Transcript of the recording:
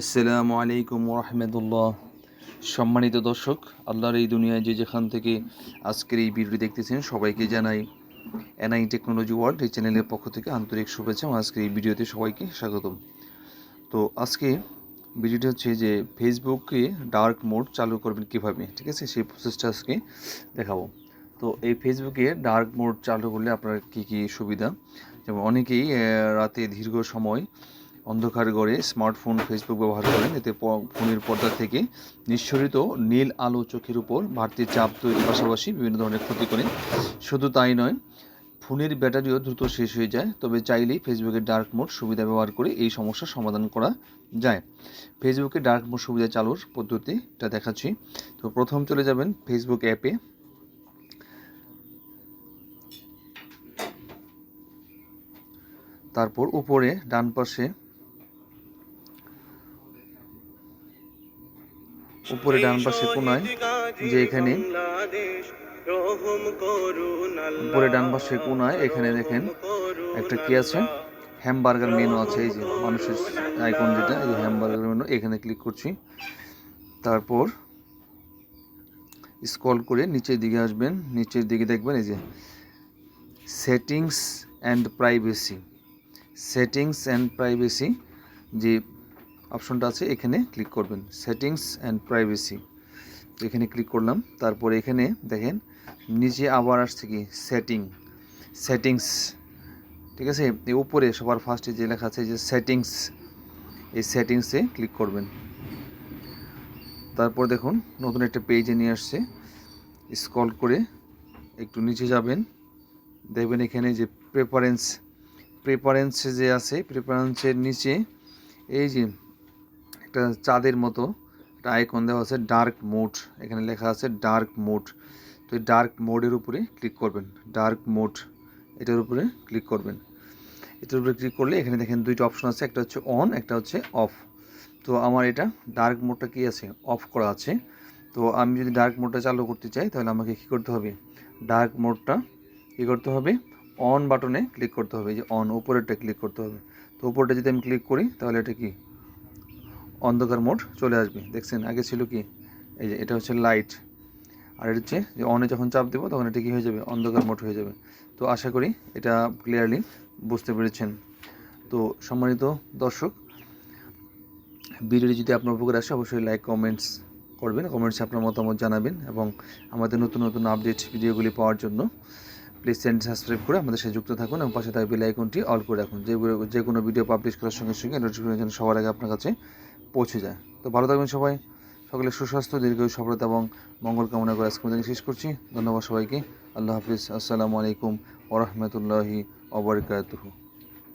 আসসালামু আলাইকুম রহমতুল্লাহ। সম্মানিত দর্শক, আল্লাহর এই দুনিয়ায় যে যেখান থেকে আজকের এই ভিডিও দেখতেছেন, সবাইকে জানাই এনআই টেকনোলজি ওয়ার্ল্ড এই চ্যানেলের পক্ষ থেকে আন্তরিক শুভেচ্ছা আজকের এই ভিডিওতে সবাইকে স্বাগতম। তো আজকে ভিডিওটি হচ্ছে যে ফেসবুকে ডার্ক মোড চালু করবেন কীভাবে, ঠিক আছে? সেই প্রসেসটা আজকে দেখাবো। তো এই ফেসবুকে ডার্ক মোড চালু করলে আপনার কী কী সুবিধা? যেমন অনেকেই রাতে দীর্ঘ সময় অন্ধকার ঘরে স্মার্টফোন, ফেসবুক ব্যবহার করেন। এতে ফোনের পর্দা থেকে নিঃসরিত নীল আলো চোখের উপর বাড়তি চাপ তৈরির পাশাপাশি বিভিন্ন ধরনের ক্ষতি করে। শুধু তাই নয়, ফোনের ব্যাটারিও দ্রুত শেষ হয়ে যায়, তবে চাইলেই ফেসবুকের ডার্ক মোড সুবিধা ব্যবহার করে এই সমস্যার সমাধান করা যায়। ফেসবুকে ডার্ক মোড সুবিধা চালুর পদ্ধতিটা দেখাচ্ছি। তো প্রথম চলে যাবেন ফেসবুক অ্যাপে। তারপর উপরে, ডান পাশে উপরে ডান পাশে কোনায়, যে এখানে উপরে ডান পাশে কোনায়, এখানে দেখেন একটা কি আছে? হ্যামবার্গার মেনু আছে, এই যে মানুষের আইকন যেটা, এই যে হ্যামবার্গার মেনু, এখানে ক্লিক করছি। তারপর স্ক্রল করে নিচের দিকে আসবেন, নিচের দিকে দেখবেন এই যে settings and privacy. Settings and privacy, যে অপশনটা আছে, এখানে ক্লিক করবেন সেটিংস অ্যান্ড প্রাইভেসি এখানে ক্লিক করলাম, তারপর এখানে দেখেন, নিচে আবার আসছে কি সেটিং সেটিংস ঠিক আছে? এই উপরে সবার ফার্স্টে যে লেখা আছে যে সেটিংস এই সেটিংসে ক্লিক করবেন। তারপর দেখুন, নতুন একটা পেজে নিয়ে আসছে। স্ক্রল করে একটু নিচে যাবেন। দেখবেন এখানে যে প্রেফারেন্স প্রেফারেন্স যে আছে প্রেফারেন্সের নিচে এই যে একটা চাঁদের মতো। একটা আইকন দেওয়া আছে ডার্ক মোড এখানে লেখা আছে ডার্ক মোড তো এই ডার্ক মোডের উপরে ক্লিক করবেন। ডার্ক মোড এটার উপরে ক্লিক করবেন। এটার উপরে ক্লিক করলে এখানে দেখেন দুইটা অপশন আছে। একটা হচ্ছে অন একটা হচ্ছে অফ তো আমার এটা ডার্ক মোডটা কি আছে? অফ করা আছে। তো আমি যদি ডার্ক মোডটা চালু করতে চাই, তাহলে আমাকে কী করতে হবে? ডার্ক মোডটা কী করতে হবে? অন বাটনে ক্লিক করতে হবে। যে অন উপরেরটা ক্লিক করতে হবে। তো উপরটা যদি আমি ক্লিক করি, তাহলে এটা কি? অন্ধকার মোড চলে আসবে। দেখছেন, আগে ছিল কি? এই যে, এটা হচ্ছে লাইট আর এটা হচ্ছে যে অনে যখন চাপ দেবো, তখন এটা কি হয়ে যাবে? অন্ধকার মোড হয়ে যাবে। তো আশা করি এটা ক্লিয়ারলি বুঝতে পেরেছেন। তো সম্মানিত দর্শক, ভিডিওটি যদি আপনার উপকার আসে, অবশ্যই লাইক কমেন্টস করবেন। কমেন্টসে আপনার মতামত জানাবেন এবং আমাদের নতুন নতুন আপডেট ভিডিওগুলি পাওয়ার জন্য প্লিজ চ্যানেল সাবস্ক্রাইব করে আমাদের সাথে যুক্ত থাকুন এবং পাশে থাকা বেল আইকনটি অল করে রাখুন। যে কোনো ভিডিও পাবলিশ করার সঙ্গে সঙ্গে নোটিফিকেশন সবার আগে আপনার কাছে পৌঁছে যায়। তো ভালো থাকবেন সবাই। সকলে সুস্বাস্থ্য, দীর্ঘ সফলতা এবং মঙ্গল কামনা করে আজকে শেষ করছি। ধন্যবাদ সবাইকে। আল্লাহ হাফিজ। আসসালামু আলাইকুম ওরহমতুল্লাহি ওবরকাতুহু